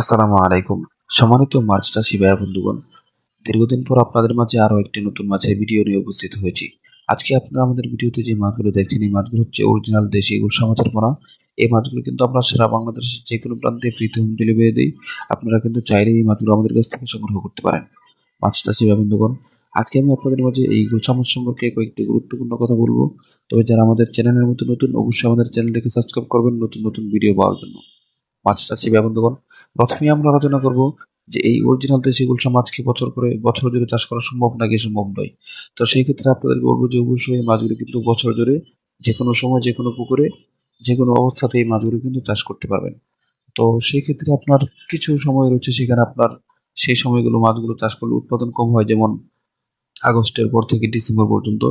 আসসালামু আলাইকুম। সম্মানিত মাছ চাষি ভাই বন্ধুগণ, দীর্ঘদিন পর আপনাদের মাঝে আরও একটি নতুন মাছের ভিডিও নিয়ে উপস্থিত হয়েছি। আজকে আপনারা আমাদের ভিডিওতে যে মাছগুলো দেখছেন, এই মাছগুলো হচ্ছে অরিজিনাল দেশি গুলশা মাছের পোনা এই মাছগুলো কিন্তু আমরা সারা বাংলাদেশের যে কোনো প্রান্তে ফ্রিতে হোম ডেলিভারি দিই। আপনারা কিন্তু চাইলে এই মাছগুলো আমাদের কাছ থেকে সংগ্রহ করতে পারেন। মাছ চাষি ভাই বন্ধুগণ, আজকে আমি আপনাদের মাঝে এই গুলশা মাছ সম্পর্কে কয়েকটি গুরুত্বপূর্ণ কথা বলব। তবে যারা আমাদের চ্যানেলের মতো নতুন, অবশ্যই আমাদের চ্যানেলটিকে সাবস্ক্রাইব করবেন নতুন নতুন ভিডিও পাওয়ার জন্য। চাষি ভাই বন্ধুগণ প্রথমে আমরা আলোচনা করব যে এই অরিজিনাল দেশি গুলশা মাছকে বছর করে বছর জুড়ে চাষ করা সম্ভব নাকি সম্ভব নয়? তো সেই ক্ষেত্রে আপনাদেরকে বলব যে অবশ্যই এই মাছগুলো কিন্তু বছর জুড়ে যে কোনো সময়, যে কোনো পুকুরে, যে কোনো অবস্থাতে এই মাছগুলো কিন্তু চাষ করতে পারবেন। তো সেই ক্ষেত্রে আপনার কিছু সময় রয়েছে সেখানে আপনার সেই সময়গুলো মাছগুলো চাষ করলে উৎপাদন কম হয়, যেমন আগস্টের পর থেকে ডিসেম্বর পর্যন্ত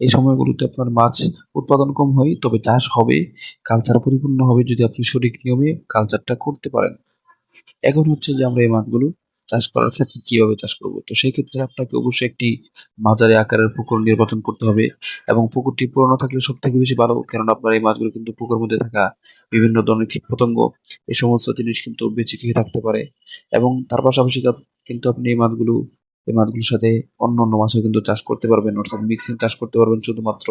এই সময়গুলোতে আপনার মাছ উৎপাদন কম হয়, তবে চাষ হবে কালচার পরিপূর্ণ হবে যদি আপনি সঠিক নিয়মে কালচারটা করতে পারেন। এখন হচ্ছে যে আমরা এই মাছগুলো চাষ করার ক্ষেত্রে কীভাবে চাষ করব? তো সেই ক্ষেত্রে আপনাকে অবশ্যই একটি মাঝারি আকারের পুকুর নির্বাচন করতে হবে এবং পুকুরটি পুরনো থাকলে সব থেকে বেশি ভালো কারণ আপনার এই মাছগুলো কিন্তু পুকুর মধ্যে থাকা বিভিন্ন ধরনের কীট পতঙ্গ এই সমস্ত জিনিস কিন্তু বেঁচে খেয়ে থাকতে পারে এবং তার পাশাপাশি কিন্তু আপনি এই মাছগুলো এই মাছগুলোর সাথে অন্য অন্য মাছও কিন্তু চাষ করতে পারবেন, অর্থাৎ মিক্সিং চাষ করতে পারবেন। শুধুমাত্র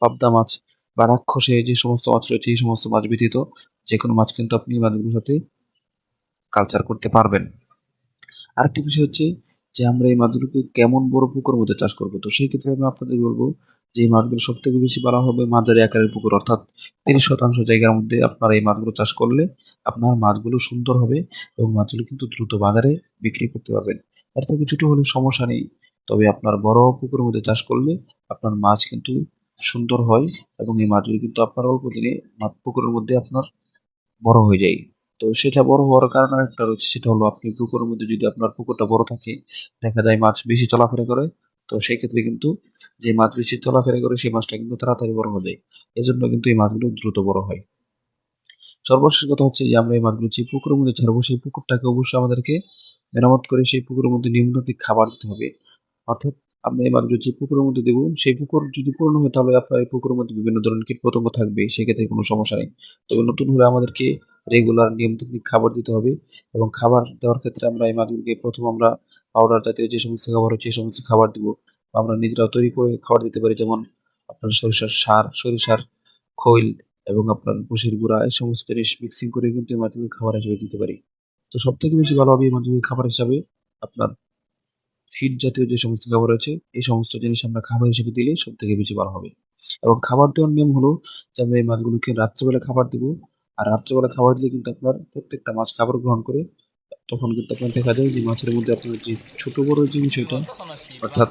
পাবদা মাছ বা রাক্ষসে যে সমস্ত মাছ রয়েছে, এই সমস্ত মাছ ব্যতীত যে কোনো মাছ কিন্তু আপনি মাছগুলোর সাথে কালচার করতে পারবেন। আরেকটি বিষয় হচ্ছে যে আমরা এই মাছগুলোকে কেমন বড় পুকুর মধ্যে চাষ করব? তো সেই ক্ষেত্রে আমি আপনাদের বলব যে মাছগুলো সব থেকে বেশি ভালো হবে মাঝারি আকারের পুকুর। অর্থাৎ তিরিশ শতাংশ জায়গার মধ্যে আপনার এই মাছগুলো চাষ করলে আপনার মাছগুলো সুন্দর হবে এবং মাছগুলো কিন্তু দ্রুত বাজারে বিক্রি করতে পারবেন। এর থেকে ছোটো হলে সমস্যা নেই। তবে আপনার বড় পুকুরের মধ্যে চাষ করলে আপনার মাছ কিন্তু সুন্দর হয় এবং এই মাছগুলো কিন্তু আপনার অল্প দিনে মাছ পুকুরের মধ্যে আপনার বড় হয়ে যায়। তো সেটা বড় হওয়ার কারণ একটা রয়েছে, সেটা হলো আপনি পুকুরের মধ্যে যদি আপনার পুকুরটা বড় থাকে, দেখা যায় মাছ বেশি চলাফেরা করে তো সেই ক্ষেত্রে কিন্তু যে মাছ বেশি চলাফেরা করে, সেই মাছটা কিন্তু তাড়াতাড়ি বড় হয়ে যায়। এজন্য কিন্তু এই মাছগুলো দ্রুত বড় হয়। সর্বশেষ কথা হচ্ছে যে, আমরা এই মাছগুলো যে পুকুরের মধ্যে ছাড়বো সেই পুকুরটাকে অবশ্যই আমাদেরকে মেরামত করে সেই পুকুরের মধ্যে নিয়মিত খাবার দিতে হবে। অর্থাৎ আমরা এই মাছগুলো যে পুকুরের মধ্যে দেবো, সেই পুকুর যদি পূর্ণ হয়, তাহলে আপনার এই পুকুরের মধ্যে বিভিন্ন ধরনের কীটপতঙ্গ থাকবে, সেক্ষেত্রে কোনো সমস্যা নেই। তবে নতুন হলে আমাদেরকে রেগুলার নিয়মিত খাবার দিতে হবে এবং খাবার দেওয়ার ক্ষেত্রে আমরা এই মাছগুলোকে প্রথম আমরা পাউডার জাতীয় যে সমস্ত খাবার হচ্ছে সেই সমস্ত খাবার দিব। আমরা নিজেরাও তৈরি করে খাবার দিতে পারি, যেমন আপনার সরিষার সার, সরিষার খৈল এবং আপনার ভুসির গুঁড়া, এই সমস্ত জিনিস মিক্সিং করে কিন্তু এই মাছগুলো খাবার হিসেবে দিতে পারি। তো সব থেকে বেশি ভালো হবে এই মাছগুলো খাবার হিসাবে আপনার ফিড জাতীয় যে সমস্ত খাবার আছে এই সমস্ত জিনিস আমরা খাবার হিসেবে দিলে সব থেকে বেশি ভালো হবে। এবং খাবার দেওয়ার নিয়ম হলো যে আমরা এই মাছগুলোকে রাত্রেবেলা খাবার দিব আর রাত্রেবেলা খাবার দিলে কিন্তু আপনার প্রত্যেকটা মাছ খাবার গ্রহণ করে তখন কিন্তু আপনার দেখা যায় যে মাছের মধ্যে আপনার যে ছোট বড় যে বিষয়টা, অর্থাৎ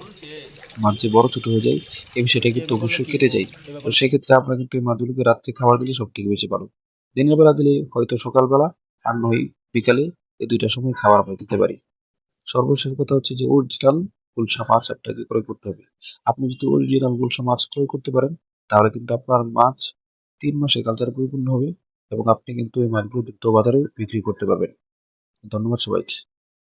মাছ যে বড় ছোট হয়ে যায়, এই বিষয়টা কিন্তু অবশ্যই কেটে যায়। তো সেক্ষেত্রে আপনার কিন্তু এই মাছগুলোকে রাত্রে খাবার দিলে সব থেকে বেশি ভালো। দিনের বেলা দিলে হয়তো সকালবেলা আর নয় বিকালে এই দুইটা সময় খাবার আমরা দিতে পারি। সর্বশেষ কথা হচ্ছে যে অরিজিনাল গুলশা মাছ একটাকে ক্রয় করতে হবে। আপনি যদি অরিজিনাল গুলশা মাছ ক্রয় করতে পারেন, তাহলে কিন্তু আপনার মাছ তিন মাসে কালচার পরিপূর্ণ হবে। এবং আপনি কিন্তু এই মাছগুলো দ্রুত বাজারে বিক্রি করতে পারবেন। ধন্যবাদ সবাইকে।